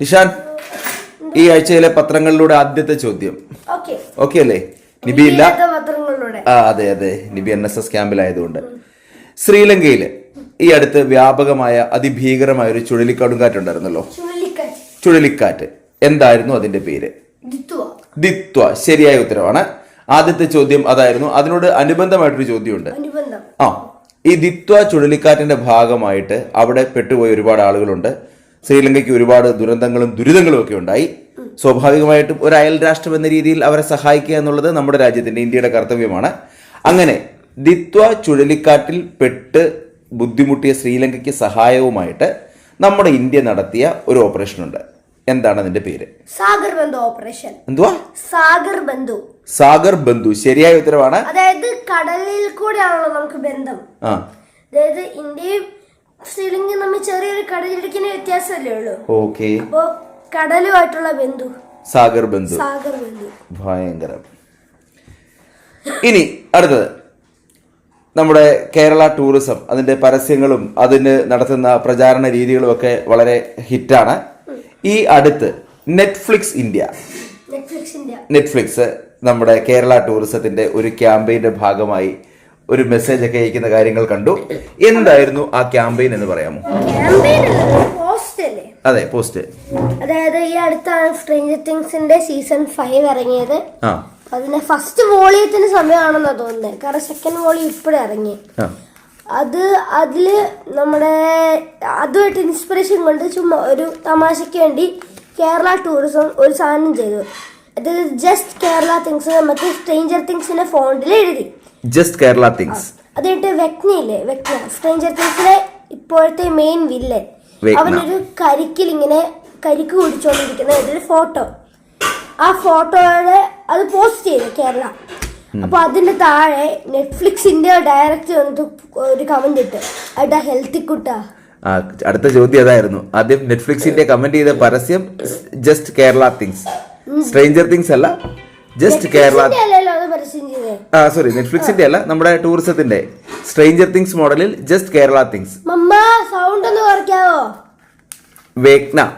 നിഷാൻ ഈ ആഴ്ചയിലെ പത്രങ്ങളിലൂടെ ആദ്യത്തെ ചോദ്യം. ഓക്കെ. അല്ലേ? നിബി ഇല്ല. ആ അതെ അതെ. നിബി എൻ എസ് എസ് ക്യാമ്പിലായതുകൊണ്ട്. ശ്രീലങ്കയിൽ ഈ അടുത്ത് വ്യാപകമായ അതിഭീകരമായ ഒരു ചുഴലിക്കാടുങ്കാറ്റുണ്ടായിരുന്നല്ലോ ചുഴലിക്കാറ്റ്. ചുഴലിക്കാറ്റ്. എന്തായിരുന്നു അതിന്റെ പേര്? ദിത്വ. ശരിയായ ഉത്തരവാണ്. ആദ്യത്തെ ചോദ്യം അതായിരുന്നു. അതിനോട് അനുബന്ധമായിട്ടൊരു ചോദ്യമുണ്ട്. ആ ഈ ദിത്വ ചുഴലിക്കാറ്റിന്റെ ഭാഗമായിട്ട് അവിടെ പെട്ടുപോയ ഒരുപാട് ആളുകളുണ്ട്. ശ്രീലങ്കയ്ക്ക് ഒരുപാട് ദുരന്തങ്ങളും ദുരിതങ്ങളും ഒക്കെ ഉണ്ടായി. സ്വാഭാവികമായിട്ടും ഒരു അയൽ രാഷ്ട്രം എന്ന രീതിയിൽ അവരെ സഹായിക്കുക എന്നുള്ളത് നമ്മുടെ രാജ്യത്തിന്റെ ഇന്ത്യയുടെ കർത്തവ്യമാണ്. അങ്ങനെ ദിത്വ ചുഴലിക്കാറ്റിൽ പെട്ട് ബുദ്ധിമുട്ടിയ ശ്രീലങ്കയ്ക്ക് സഹായവുമായിട്ട് നമ്മുടെ ഇന്ത്യ നടത്തിയ ഒരു ഓപ്പറേഷൻ ഉണ്ട്. എന്താണ് അതിന്റെ പേര്? സാഗർ ബന്ധു ഓപ്പറേഷൻ എന്തുവാ? സാഗർ ബന്ധു. സാഗർ ബന്ധു. ശരിയായ ഉത്തരവാണ്. അതായത് കടലിൽ കൂടെയാണല്ലോ നമുക്ക് ബന്ധം. അതായത് ഇന്ത്യയും ശ്രീലങ്കയും നമ്മൾ ചെറിയൊരു കടലിടിക്കുന്ന വ്യത്യാസമല്ലേ ഉള്ളൂ. ഓക്കെ. അപ്പോ കടലുമായിട്ടുള്ള ബന്ധു. സാഗർ ബന്ധു. സാഗർ ബന്ധു. ഭയങ്കരം. ഇനി അടുത്തത്. നമ്മുടെ കേരള ടൂറിസം അതിന്റെ പരസ്യങ്ങളും അതിന് നടത്തുന്ന പ്രചാരണ രീതികളും ഒക്കെ വളരെ ഹിറ്റാണ്. ഈ അടുത്ത് നെറ്റ്ഫ്ലിക്സ് ഇന്ത്യ നെറ്റ്ഫ്ലിക്സ് നമ്മുടെ കേരള ടൂറിസത്തിന്റെ ഒരു ക്യാമ്പയിന്റെ ഭാഗമായി ഒരു മെസ്സേജ് ഒക്കെ അയക്കുന്ന കാര്യങ്ങൾ കണ്ടു. എന്തായിരുന്നു ആ ക്യാമ്പയിൻ എന്ന് പറയാമോ? അതെ പോസ്റ്റ് അതായത് ഈ അടുത്താണ് സ്ട്രേഞ്ചർ തിങ്സിന്റെ സീസൺ ഫൈവ് ഇറങ്ങിയത്. അതിന്റെ ഫസ്റ്റ് വോളിയത്തിന് സമയമാണെന്നാ തോന്നുന്നത് കാരണം സെക്കൻഡ് വോളിയം ഇപ്പോഴും ഇറങ്ങി. അത് അതിൽ നമ്മുടെ അതുമായിട്ട് ഇൻസ്പിറേഷൻ കൊണ്ട് ചുമ്മാ ഒരു തമാശയ്ക്ക് വേണ്ടി കേരള ടൂറിസം ഒരു സാധനം ചെയ്തു. അതായത് ജസ്റ്റ് കേരള തിങ്സ് മറ്റേ സ്ട്രേഞ്ചർ തിങ്സിന്റെ ഫോണ്ടിൽ എഴുതി. ജസ്റ്റ് കേരള തിങ്സ് അതിട്ട് വെക്ന സ്ട്രേഞ്ചർ തിങ്സിലെ ഇപ്പോഴത്തെ മെയിൻ വില്ലൻ. അവനൊരു കരിക്കിൽ ഇങ്ങനെ കരിക്ക് കുടിച്ചോണ്ടിരിക്കുന്ന ഒരു ഫോട്ടോ ആ ഫോട്ടോയുടെ അത് പോസ്റ്റ് ചെയ്തു കേരള. അപ്പൊ അതിന്റെ താഴെ നെറ്റ്ഫ്ലിക്സിന്റെ ഡയറക്ടർ ഡയറക്റ്റ് വന്നിട്ട് ഒരു കമന്റ് ഇട്ട്. അടാ ഹെൽത്തി കുട്ടാ. അടുത്ത ചോദ്യം അതായിരുന്നു. ആദ്യം നെറ്റ്ഫ്ലിക്സിന്റെ കമന്റ് ചെയ്ത പരസ്യം just Kerala things stranger things അല്ല ജസ്റ്റ് കേരള സോറി നെറ്റ്ഫ്ലിക്സിന്റെ അല്ല നമ്മുടെ ടൂറിസത്തിന്റെ സ്ട്രേഞ്ചർ തിങ്സ് മോഡലിൽ ജസ്റ്റ് കേരള തിങ്സ് സൗണ്ട് ഒന്ന് കുറയ്ക്കാവോ? വേഗ്ന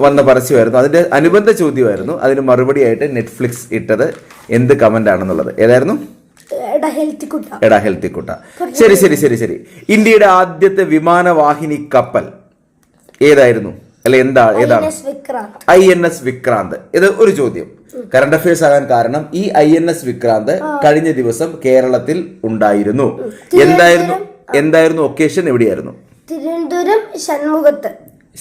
വന്ന പരസ്യമായിരുന്നു. അതിന്റെ അനുബന്ധ ചോദ്യമായിരുന്നു. അതിന് മറുപടിയായിട്ട് നെറ്റ്ഫ്ലിക്സ് ഇട്ടത് എന്ത് കമന്റ് ആണെന്നുള്ളത്. ഏതായിരുന്നു? എടാ ഹെൽത്തി കുട്ടാ. എടാ ഹെൽത്തി കുട്ട. ശരി ശരി ശരി ശരി. ഇന്ത്യയുടെ ആദ്യത്തെ വിമാനവാഹിനി കപ്പൽ ഏതായിരുന്നു? അല്ല എന്താ ഏതാണ്? I N S Vikrant. ഇത് ഒരു ചോദ്യം. കറണ്ട് അഫയേഴ്സ് ആകാൻ കാരണം ഈ ഐ എൻ എസ് വിക്രാന്ത് കഴിഞ്ഞ ദിവസം കേരളത്തിൽ ഉണ്ടായിരുന്നു. എന്തായിരുന്നു? എന്തായിരുന്നു? ഒക്കേഷൻ എവിടെയായിരുന്നു? തിരുവനന്തപുരം ഷൺമുഖത്ത്.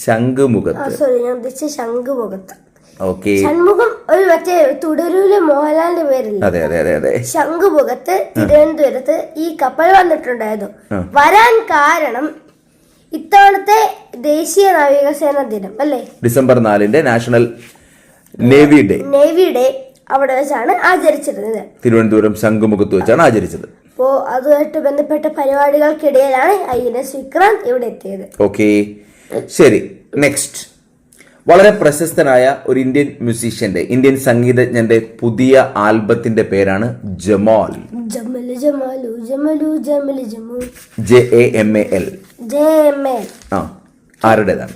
ശംഖുമുഖത്ത്. സോറി ഞാൻ ഉദ്ദേശിച്ച ശംഖുമുഖത്ത്. ഓക്കെ. ഷൺമുഖം ഒരു മറ്റേ തുടരൂലെ മോഹൻലാലിന്റെ പേരില്ല? അതെ അതെ അതെ അതെ. ശംഖുമുഖത്ത് തിരുവനന്തപുരത്ത് ഈ കപ്പൽ വന്നിട്ടുണ്ടായിരുന്നു. വരാൻ കാരണം ഇത്തവണത്തെ ദേശീയ നാവികസേന ദിനം അല്ലേ? ഡിസംബർ നാലിന്റെ national navy day. Navy day അവിടെ വെച്ചാണ് ആചരിച്ചിരുന്നത്. തിരുവനന്തപുരം ശംഖുമുഖത്ത് വെച്ചാണ് ആചരിച്ചത്. അപ്പോ അതുമായിട്ട് ബന്ധപ്പെട്ട പരിപാടികൾക്കിടയിലാണ് ഐ എൻ എസ് വിക്രാന്ത് ഇവിടെ എത്തിയത്. ഓക്കെ. ശരി നെക്സ്റ്റ്. വളരെ പ്രശസ്തനായ ഒരു ഇന്ത്യൻ മ്യൂസീഷ്യന്റെ ഇന്ത്യൻ സംഗീതജ്ഞന്റെ പുതിയ ആൽബത്തിന്റെ പേരാണ് Jamal. Jamalu Jamalu Jamalu Jamalu Jamu. J A M A L. ആ ആരുടേതാണ്?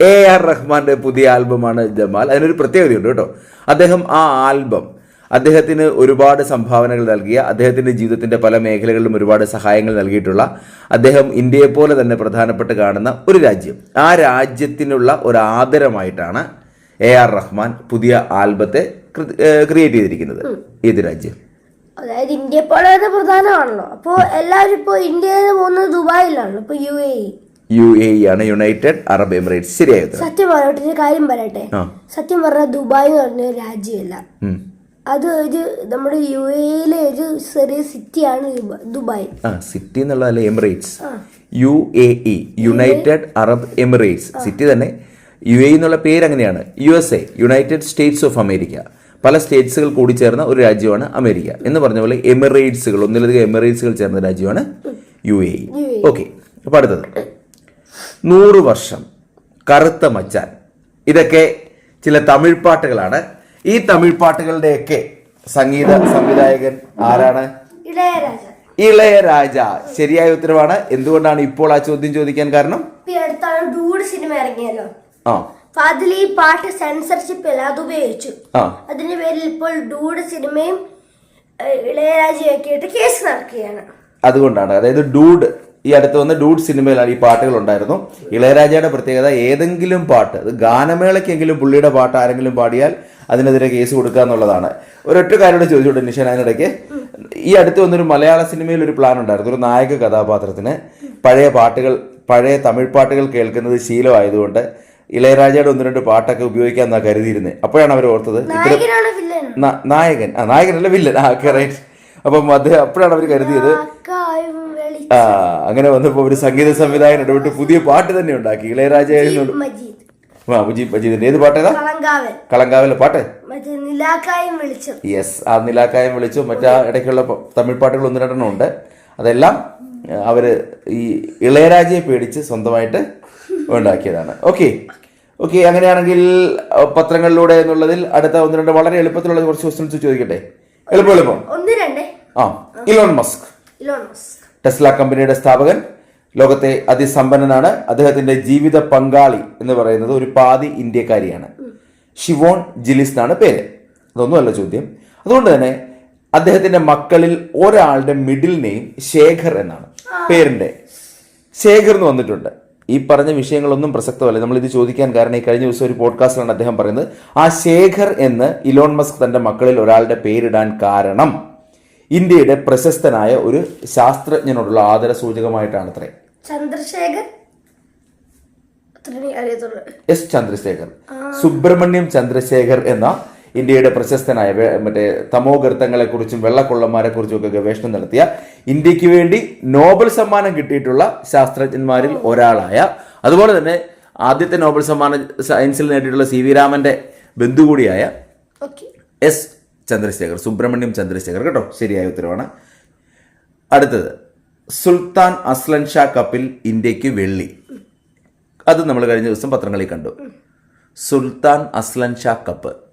എ ആർ റഹ്മാന്റെ പുതിയ ആൽബമാണ് ജമാൽ. അതിനൊരു പ്രത്യേകതയുണ്ട് കേട്ടോ. അദ്ദേഹം ആ ആൽബം അദ്ദേഹത്തിന് ഒരുപാട് സംഭാവനകൾ നൽകിയ അദ്ദേഹത്തിന്റെ ജീവിതത്തിന്റെ പല മേഖലകളിലും ഒരുപാട് സഹായങ്ങൾ നൽകിയിട്ടുള്ള അദ്ദേഹം ഇന്ത്യയെ പോലെ തന്നെ പ്രധാനപ്പെട്ട് കാണുന്ന ഒരു രാജ്യം. ആ രാജ്യത്തിനുള്ള ഒരു ആദരമായിട്ടാണ് എ ആർ റഹ്മാൻ പുതിയ ആൽബത്തെ ക്രിയേറ്റ് ചെയ്തിരിക്കുന്നത്. ഏത് രാജ്യം? അതായത് ഇന്ത്യ പോലെ തന്നെ പ്രധാനമാണല്ലോ. അപ്പോ എല്ലാവരും ഇപ്പോ ഇന്ത്യയിൽ പോകുന്നത് ദുബായിലാണല്ലോ ഇപ്പൊ U A E. U A E ആണ് യുണൈറ്റഡ് അറബ് എമിറേറ്റ്സ്. ശരിയായത്. സത്യം പറയട്ടെ ഒരു കാര്യം പറയട്ടെ. സത്യം പറഞ്ഞാൽ ദുബായ് എന്ന് പറഞ്ഞ ഒരു രാജ്യമല്ല. അത് ഒരു നമ്മുടെ യു എയിലെ ഒരു ചെറിയ സിറ്റിയാണ് ദുബായ്. ആ സിറ്റി എന്നുള്ളതല്ല Emirates. U A E United Arab Emirates. City തന്നെ. യു എ എന്നുള്ള പേര് അങ്ങനെയാണ്. U S A United States of America. പല സ്റ്റേറ്റ്സുകൾ കൂടി ചേർന്ന ഒരു രാജ്യമാണ് അമേരിക്ക എന്ന് പറഞ്ഞ പോലെ എമിറേറ്റ്സുകൾ ഒന്നിലധികം എമിറേറ്റ്സുകൾ ചേർന്ന രാജ്യമാണ് യു എ ഇ. ഓക്കെ അപ്പൊ അടുത്തത്. നൂറ് വർഷം കറുത്ത മച്ചാൻ. ഇതൊക്കെ ചില തമിഴ് പാട്ടുകളാണ്. ഈ തമിഴ് പാട്ടുകളുടെയൊക്കെ സംഗീത സംവിധായകൻ ആരാണ്? ഇളയരാജ. ഇളയരാജ. ശരിയായ ഉത്തരവാണ്. എന്തുകൊണ്ടാണ് ഇപ്പോൾ ആ ചോദ്യം ചോദിക്കാൻ കാരണം? സിനിമ ഇറങ്ങിയല്ലോ. ആ. അതിൽ ഈ പാട്ട് സെൻസർഷിപ്പ് അല്ല അത് ഉപയോഗിച്ചു. അതിന്റെ പേരിൽ ഇപ്പോൾ ഡൂഡ് സിനിമയും ഇളയരാജയൊക്കെ ആയിട്ട് കേസ് നടക്കുകയാണ്. അതുകൊണ്ടാണ്. അതായത് ഡൂഡ് ഈ അടുത്ത് വന്ന ഡൂഡ് സിനിമയിലാണ് ഈ പാട്ടുകൾ ഉണ്ടായിരുന്നു. ഇളയരാജയുടെ പ്രത്യേകത ഏതെങ്കിലും പാട്ട് അത് ഗാനമേളയ്ക്കെങ്കിലും പുള്ളിയുടെ പാട്ട് ആരെങ്കിലും പാടിയാൽ അതിനെതിരെ കേസ് കൊടുക്കുക എന്നുള്ളതാണ്. ഒരൊറ്റ കാര്യോട് ചോദിച്ചോട്ടെ നിഷൻ അതിനിടയ്ക്ക്. ഈ അടുത്ത് വന്നൊരു മലയാള സിനിമയിൽ ഒരു പ്ലാൻ ഉണ്ടായിരുന്നു. ഒരു നായക കഥാപാത്രത്തിന് പഴയ പാട്ടുകൾ പഴയ തമിഴ് പാട്ടുകൾ കേൾക്കുന്നത് ശീലമായതുകൊണ്ട് ഇളയരാജയുടെ ഒന്ന് രണ്ട് പാട്ടൊക്കെ ഉപയോഗിക്കാൻ എന്നാ കരുതിയിരുന്നത് അപ്പോഴാണ് അവർ ഓർത്തത് നായകൻ. ആ നായകനല്ല വില്ലൻ. ആ റൈറ്റ് അപ്പം അദ്ദേഹം അപ്പോഴാണ് അവർ കരുതിയത്. ആ അങ്ങനെ വന്നപ്പോൾ ഒരു സംഗീത സംവിധായകൻ ഇടപെട്ട് പുതിയ പാട്ട് തന്നെ ഉണ്ടാക്കി. ഇളയരാജയായിരുന്നു ആ മുജീബ് മജീദിന്റെ ഏത് പാട്ടേതാ കളങ്കാവിലെ പാട്ട്? യെസ് ആ നിലാക്കായം വിളിച്ചു മറ്റാ ഇടയ്ക്കുള്ള തമിഴ് പാട്ടുകൾ ഒന്ന് രണ്ടെണ്ണം ഉണ്ട്. അതെല്ലാം അവർ ഈ ഇളയരാജയെ പേടിച്ച് സ്വന്തമായിട്ട് ഉണ്ടാക്കിയതാണ്. ഓക്കെ ഓക്കെ അങ്ങനെയാണെങ്കിൽ പത്രങ്ങളിലൂടെ എന്നുള്ളതിൽ അടുത്ത ഒന്ന് രണ്ട് വളരെ എളുപ്പത്തിലുള്ള കുറച്ച് ക്വസ്റ്റ്യൻസ് ചോദിക്കട്ടെ? എളുപ്പം എളുപ്പം. ആ Elon Musk Elon Musk Tesla കമ്പനിയുടെ സ്ഥാപകൻ ലോകത്തെ അതിസമ്പന്നനാണ്. അദ്ദേഹത്തിന്റെ ജീവിത പങ്കാളി എന്ന് പറയുന്നത് ഒരു പാതി ഇന്ത്യക്കാരിയാണ്. ഷിവോൺ ജിലിസ് എന്നാണ് പേര്. അതൊന്നുമല്ല ചോദ്യം. അതുകൊണ്ട് തന്നെ അദ്ദേഹത്തിന്റെ മക്കളിൽ ഒരാളുടെ മിഡിൽ നെയിം ശേഖർ എന്നാണ്. പേരിന്റെ. ശേഖർ എന്ന് വന്നിട്ടുണ്ട്. ഈ പറഞ്ഞ വിഷയങ്ങളൊന്നും പ്രസക്തമല്ല. നമ്മൾ ഇത് ചോദിക്കാൻ കാരണം ഈ കഴിഞ്ഞ ദിവസം ഒരു പോഡ്കാസ്റ്റിലാണ് അദ്ദേഹം പറയുന്നത് ആ ശേഖർ എന്ന് ഇലോൺ മസ്ക് തന്റെ മക്കളിൽ ഒരാളുടെ പേരിടാൻ കാരണം ഇന്ത്യയുടെ പ്രശസ്തനായ ഒരു ശാസ്ത്രജ്ഞനോടുള്ള ആദര സൂചകമായിട്ടാണ് അത്രേ ചന്ദ്രശേഖർ എസ് ചന്ദ്രശേഖർ. സുബ്രഹ്മണ്യം ചന്ദ്രശേഖർ എന്ന ഇന്ത്യയുടെ പ്രശസ്തനായ മറ്റേ തമോ ഗർത്തങ്ങളെ കുറിച്ചും വെള്ളക്കൊള്ളന്മാരെ കുറിച്ചും ഒക്കെ ഗവേഷണം നടത്തിയ ഇന്ത്യയ്ക്ക് വേണ്ടി നോബൽ സമ്മാനം കിട്ടിയിട്ടുള്ള ശാസ്ത്രജ്ഞന്മാരിൽ ഒരാളായ അതുപോലെ തന്നെ ആദ്യത്തെ നോബൽ സമ്മാനം സയൻസിൽ നേടിയിട്ടുള്ള സി വി രാമന്റെ ബന്ധു കൂടിയായ എസ് ചന്ദ്രശേഖർ സുബ്രഹ്മണ്യം ചന്ദ്രശേഖർ. കേട്ടോ ശരിയായ ഉത്തരവാണ്. അടുത്തത് സുൽത്താൻ അസ്ലൻ ഷാ കപ്പിൽ ഇന്ത്യയ്ക്ക് വെള്ളി. അത് നമ്മൾ കഴിഞ്ഞ ദിവസം പത്രങ്ങളിൽ കണ്ടു. Sultan Azlan Shah cup.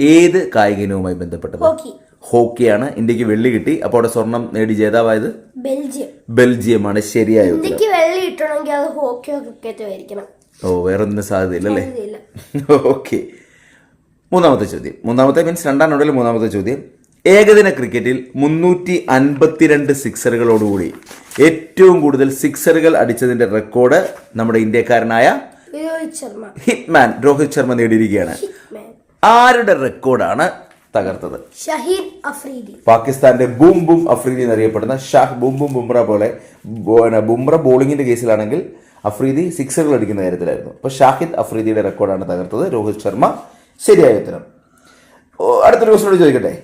ഏത് കായിക ഇനവുമായി ബന്ധപ്പെട്ടത്? ഹോക്കി. ഹോക്കിയാണ്. ഇന്ത്യയ്ക്ക് വെള്ളി കിട്ടി. അപ്പോൾ അവിടെ സ്വർണം നേടി ജേതാവായത്? ബെൽജിയം. ബെൽജിയമാണ്. ശരിയായ ഇന്ത്യയ്ക്ക് വെള്ളി കിട്ടണമെങ്കിൽ അത് ഹോക്കിയോ ക്രിക്കറ്റോ ആയിരിക്കണം. ഓ വേറൊന്നിനും സാധ്യതയില്ലല്ലേ സാധ്യതയില്ല. ഓക്കെ. മൂന്നാമത്തെ ചോദ്യം. മൂന്നാമത്തെ മീൻസ് രണ്ടാം നോഡിൽ മൂന്നാമത്തെ ചോദ്യം. ഏകദിന ക്രിക്കറ്റിൽ മുന്നൂറ്റി അൻപത്തിരണ്ട് സിക്സറുകളോടുകൂടി ഏറ്റവും കൂടുതൽ സിക്സറുകൾ അടിച്ചതിന്റെ റെക്കോർഡ് നമ്മുടെ ഇന്ത്യക്കാരനായ രോഹിത് ശർമ്മ. ഹിറ്റ്മാൻ. രോഹിത് ശർമ്മ നേടിയിരിക്കുകയാണ്. ആരുടെ റെക്കോർഡാണ് തകർത്തത്? ഷഹീദ് അഫ്രീദി. പാകിസ്ഥാന്റെ ബൂം ബും അഫ്രീദി എന്നറിയപ്പെടുന്ന ഷാഹ് ബൂം ബും ബുംറ പോലെ ബുംറ ബോളിങ്ങിന്റെ കേസിലാണെങ്കിൽ അഫ്രീദി സിക്സറുകൾ അടിക്കുന്ന കാര്യത്തിലായിരുന്നു. അപ്പോൾ ഷാഹിദ് അഫ്രീദിയുടെ റെക്കോർഡാണ് തകർത്തത്. രോഹിത് ശർമ്മ ശരിയായ ഉത്തരം. അടുത്തൊരു ക്വസ്റ്റിനോട് ചോദിക്കട്ടെ?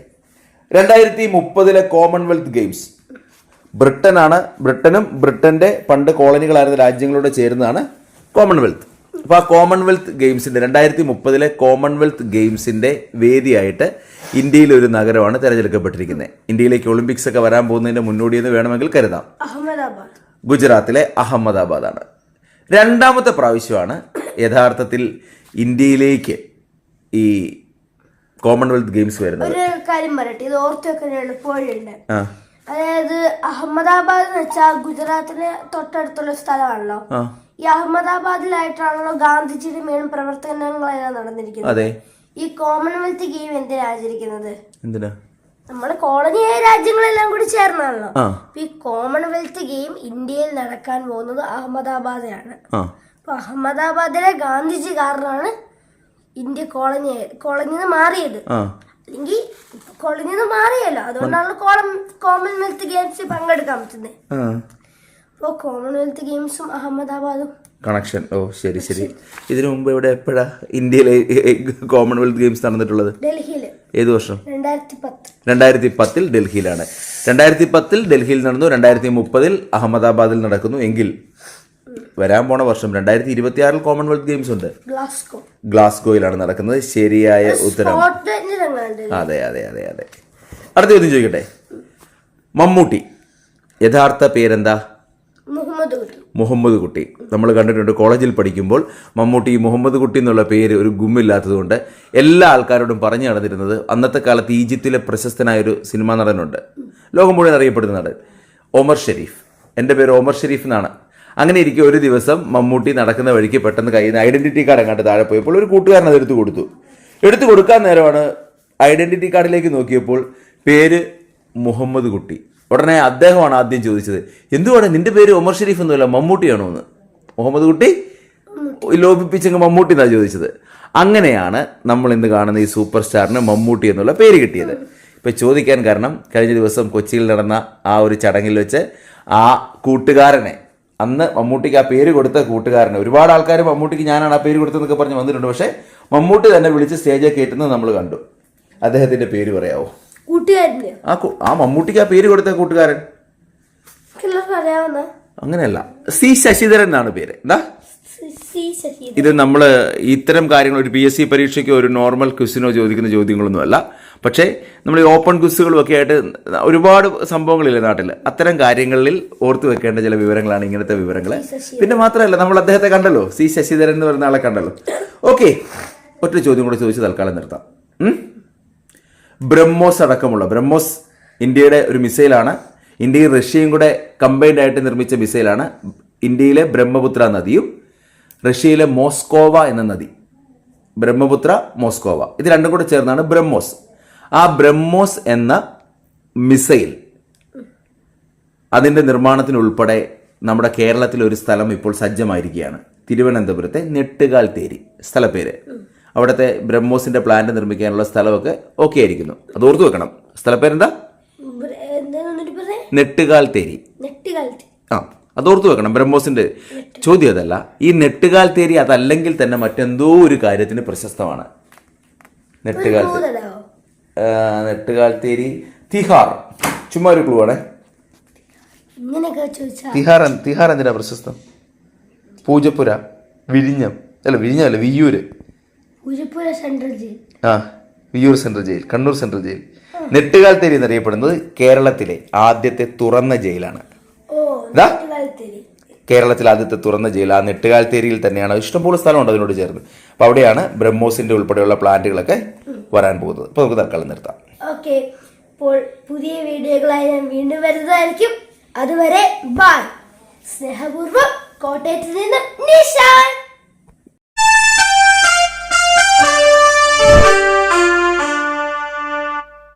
രണ്ടായിരത്തി മുപ്പതിലെ കോമൺവെൽത്ത് ഗെയിംസ്. ബ്രിട്ടനാണ് ബ്രിട്ടനും ബ്രിട്ടന്റെ പണ്ട് കോളനികളായിരുന്ന രാജ്യങ്ങളോട് ചേരുന്നതാണ് കോമൺവെൽത്ത്. അപ്പോൾ ആ കോമൺവെൽത്ത് ഗെയിംസിന്റെ രണ്ടായിരത്തി മുപ്പതിലെ കോമൺവെൽത്ത് ഗെയിംസിന്റെ വേദിയായിട്ട് ഇന്ത്യയിലെ ഒരു നഗരമാണ് തിരഞ്ഞെടുക്കപ്പെട്ടിരിക്കുന്നത്. ഇന്ത്യയിലേക്ക് ഒളിമ്പിക്സ് ഒക്കെ വരാൻ പോകുന്നതിന്റെ മുന്നോടിയെന്ന് വേണമെങ്കിൽ കരുതാം. അഹമ്മദാബാദ്. ഗുജറാത്തിലെ അഹമ്മദാബാദാണ്. രണ്ടാമത്തെ പ്രാവശ്യമാണ് യഥാർത്ഥത്തിൽ ഇന്ത്യയിലേക്ക് ഈ കോമൺവെൽത്ത് ഗെയിംസ് വരുന്നത്. ഒരു കാര്യം പറയട്ടെ ഇത് ഓർത്ത് വെക്കാൻ അതായത് അഹമ്മദാബാദ് എന്ന് വെച്ചാൽ ഗുജറാത്തിന് തൊട്ടടുത്തുള്ള സ്ഥലമാണല്ലോ. ഈ അഹമ്മദാബാദിലായിട്ടാണല്ലോ ഗാന്ധിജിയുടെ മേളും പ്രവർത്തനങ്ങളെല്ലാം നടന്നിരിക്കുന്നത്. അതെ. ഈ കോമൺവെൽത്ത് ഗെയിം എന്തിനാ ആചരിക്കുന്നത്? എന്തിനാ? നമ്മുടെ കോളനിയായ രാജ്യങ്ങളെല്ലാം കൂടി ചേർന്നാണല്ലോ. ആ. അപ്പൊ ഈ കോമൺവെൽത്ത് ഗെയിം ഇന്ത്യയിൽ നടക്കാൻ പോകുന്നത് അഹമ്മദാബാദിലാണ്. ആ. അപ്പൊ അഹമ്മദാബാദിലെ ഗാന്ധിജി കാരണമാണ് ഇന്ത്യ കോളനി കോളനിന്ന് മാറിയത്. ആ. അല്ലെങ്കിൽ കോളനിന്ന് മാറിയല്ലോ. അതുകൊണ്ടാണ് കോളം കോമൺവെൽത്ത് ഗെയിംസിൽ പങ്കെടുക്കാൻ പറ്റുന്നത് ആ. അപ്പോൾ കോമൺവെൽത്ത് ഗെയിംസും അഹമ്മദാബാദും. കണക്ഷൻ. ഓ ശരി ശരി. ഇതിനു മുമ്പ് ഇവിടെ എപ്പോഴാ ഇന്ത്യയിലെ കോമൺവെൽത്ത് ഗെയിംസ് നടന്നിട്ടുള്ളത്? ഡൽഹിയിൽ ഏത് വർഷം? രണ്ടായിരത്തി പത്ത് രണ്ടായിരത്തി പത്തിൽ ഡൽഹിയിലാണ്. രണ്ടായിരത്തി പത്തിൽ ഡൽഹിയിൽ നടന്നു രണ്ടായിരത്തി മുപ്പതിൽ അഹമ്മദാബാദിൽ നടക്കുന്നു. എങ്കിൽ വരാൻ പോണ വർഷം രണ്ടായിരത്തി ഇരുപത്തിയാറിൽ കോമൺവെൽത്ത് ഗെയിംസ് ഉണ്ട്. ഗ്ലാസ്കോ. ഗ്ലാസ്ഗോയിലാണ് നടക്കുന്നത്. ശരിയായ ഉത്തരം. അതെ അതെ അതെ അതെ. അടുത്ത ചോദ്യം ചോദിക്കട്ടെ? മമ്മൂട്ടി. യഥാർത്ഥ പേരെന്താ? മുഹമ്മദ് കുട്ടി. നമ്മൾ കണ്ടിട്ടുണ്ട് കോളേജിൽ പഠിക്കുമ്പോൾ മമ്മൂട്ടി മുഹമ്മദ് കുട്ടി എന്നുള്ള പേര് ഒരു ഗുമ്മില്ലാത്തതുകൊണ്ട് എല്ലാ ആൾക്കാരോടും പറഞ്ഞു നടന്നിരുന്നത് അന്നത്തെ കാലത്ത് ഈജിപ്തിലെ പ്രശസ്തനായ ഒരു സിനിമാ നടനുണ്ട്. ലോകം മുഴുവൻ അറിയപ്പെടുന്ന നടൻ. Omar Sharif. എന്റെ പേര് ഒമർ ഷെരീഫ് എന്നാണ്. അങ്ങനെ ഇരിക്കെ ഒരു ദിവസം മമ്മൂട്ടി നടക്കുന്ന വഴിക്ക് പെട്ടെന്ന് കയ്യിൽ നിന്ന് ഐഡന്റിറ്റി കാർഡ് അങ്ങോട്ട് താഴെ പോയപ്പോൾ ഒരു കൂട്ടുകാരൻ അത് എടുത്തു കൊടുത്തു. എടുത്തു കൊടുക്കാൻ നേരമാണ് ഐഡന്റിറ്റി കാർഡിലേക്ക് നോക്കിയപ്പോൾ പേര് മുഹമ്മദ് കുട്ടി. ഉടനെ അദ്ദേഹമാണ് ആദ്യം ചോദിച്ചത്. എന്തുവാണ് നിന്റെ പേര് ഒമർ ഷെരീഫ് ഒന്നുമല്ല മമ്മൂട്ടിയാണോ എന്ന്? മുഹമ്മദ് കുട്ടി? ലോപിപ്പിച്ചങ്ങ് മമ്മൂട്ടി എന്നാണ് ചോദിച്ചത്. അങ്ങനെയാണ് നമ്മൾ ഇന്ന് കാണുന്ന ഈ സൂപ്പർ സ്റ്റാറിന് മമ്മൂട്ടി എന്നുള്ള പേര് കിട്ടിയത്. ഇപ്പം ചോദിക്കാൻ കാരണം കഴിഞ്ഞ ദിവസം കൊച്ചിയിൽ നടന്ന ആ ഒരു ചടങ്ങിൽ വെച്ച് ആ കൂട്ടുകാരനെ അന്ന് മമ്മൂട്ടിക്ക് ആ പേര് കൊടുത്ത കൂട്ടുകാരനെ ഒരുപാട് ആൾക്കാർ മമ്മൂട്ടിക്ക് ഞാനാണ് ആ പേര് കൊടുത്തതെന്നൊക്കെ പറഞ്ഞ് വന്നിട്ടുണ്ട്. പക്ഷേ മമ്മൂട്ടി തന്നെ വിളിച്ച് സ്റ്റേജിൽ കയറ്റുന്നത് നമ്മൾ കണ്ടു. അദ്ദേഹത്തിന്റെ പേര് പറയാവോ? കൂട്ടുകാരന്റെ ആ ആ മമ്മൂട്ടിക്ക് ആ പേര് കൊടുത്ത കൂട്ടുകാരൻ? അങ്ങനെയല്ല. സി ശശിധരൻ എന്നാണ് പേര്. എന്താ? ഇത് നമ്മൾ ഇത്തരം കാര്യങ്ങൾ ഒരു പി എസ് സി പരീക്ഷയ്ക്കോ ഒരു നോർമൽ ക്വിസിനോ ചോദിക്കുന്ന ചോദ്യങ്ങളൊന്നുമല്ല. പക്ഷേ നമ്മൾ ഈ ഓപ്പൺ ക്വിസുകളും ഒക്കെ ആയിട്ട് ഒരുപാട് സംഭവങ്ങളില്ലേ നാട്ടിൽ അത്തരം കാര്യങ്ങളിൽ ഓർത്തു വെക്കേണ്ട ചില വിവരങ്ങളാണ് ഇങ്ങനത്തെ വിവരങ്ങൾ പിന്നെ മാത്രമല്ല നമ്മൾ അദ്ദേഹത്തെ കണ്ടല്ലോ. സി ശശിധരൻ എന്ന് പറയുന്ന ആളെ കണ്ടല്ലോ. ഓക്കെ. ഒറ്റ ചോദ്യം കൂടെ ചോദിച്ച് തൽക്കാലം നിർത്താം? ബ്രഹ്മോസ് അടക്കമുള്ള ബ്രഹ്മോസ് ഇന്ത്യയുടെ ഒരു മിസൈലാണ്. ഇന്ത്യയും റഷ്യയും കൂടെ കമ്പൈൻഡ് ആയിട്ട് നിർമ്മിച്ച മിസൈലാണ് ഇന്ത്യയിലെ ബ്രഹ്മപുത്ര നദിയും റഷ്യയിലെ മോസ്കോവ എന്ന നദി. ബ്രഹ്മപുത്ര മോസ്കോവ. ഇത് രണ്ടും കൂടെ ചേർന്നാണ് ബ്രഹ്മോസ്. ആ ബ്രഹ്മോസ് എന്ന മിസൈൽ അതിന്റെ നിർമ്മാണത്തിനുൾപ്പെടെ നമ്മുടെ കേരളത്തിലെ ഒരു സ്ഥലം ഇപ്പോൾ സജ്ജമായിരിക്കുകയാണ്. തിരുവനന്തപുരത്തെ നെട്ടുകാൽ തേരി സ്ഥലപ്പേര് അവിടുത്തെ ബ്രഹ്മോസിന്റെ പ്ലാന്റ് നിർമ്മിക്കാനുള്ള സ്ഥലമൊക്കെ ഓക്കെ ആയിരിക്കുന്നു. അത് ഓർത്തു വെക്കണം. സ്ഥലപ്പേരെന്താ? നെട്ടുകാൽ തേരി ആ അത് ഓർത്തു വെക്കണം ബ്രഹ്മോസിന്റെ ചോദ്യം അതല്ല. ഈ നെട്ടുകാൽ തേരി അതല്ലെങ്കിൽ തന്നെ മറ്റെന്തോ ഒരു കാര്യത്തിന് പ്രശസ്തമാണ്. നെട്ടുകാൽ തേരി നെട്ടുകാൽ തേരി തിഹാർ. ചുമ്മാ ഒരു ക്ലൂ ആണേ. തിഹാർ തിഹാർ എന്തിനാ പ്രശസ്തം? പൂജപ്പുര വിഴിഞ്ഞം. അല്ല വിഴിഞ്ഞം അല്ല വിയ്യൂര്. ആ Viyyur central jail Kannur central jail. Nettukaltheri എന്നറിയപ്പെടുന്നത് കേരളത്തിലെ ആദ്യത്തെ തുറന്ന ജയിലാണ്. കേരളത്തിലെ ആദ്യത്തെ തുറന്ന ജയിൽ ആ നെട്ടുകാൽ തേരിയിൽ തന്നെയാണ് ഇഷ്ടംപോലെ സ്ഥലമുണ്ട് അതിനോട് ചേർന്ന്. അപ്പോൾ അവിടെയാണ് ബ്രഹ്മോസിന്റെ ഉൾപ്പെടെയുള്ള പ്ലാന്റുകളൊക്കെ വരാൻ പോകുന്നത്. അപ്പോൾ നമുക്ക് തൽക്കാലം നിർത്താം. ഓക്കെ. അപ്പോൾ പുതിയ വീഡിയോകളായി ഞാൻ വീണ്ടും വരുന്നതായിരിക്കും. അതുവരെ ബൈ സ്നേഹപൂർവം കോട്ടയത്ത് നിന്ന് നിഷാൻ.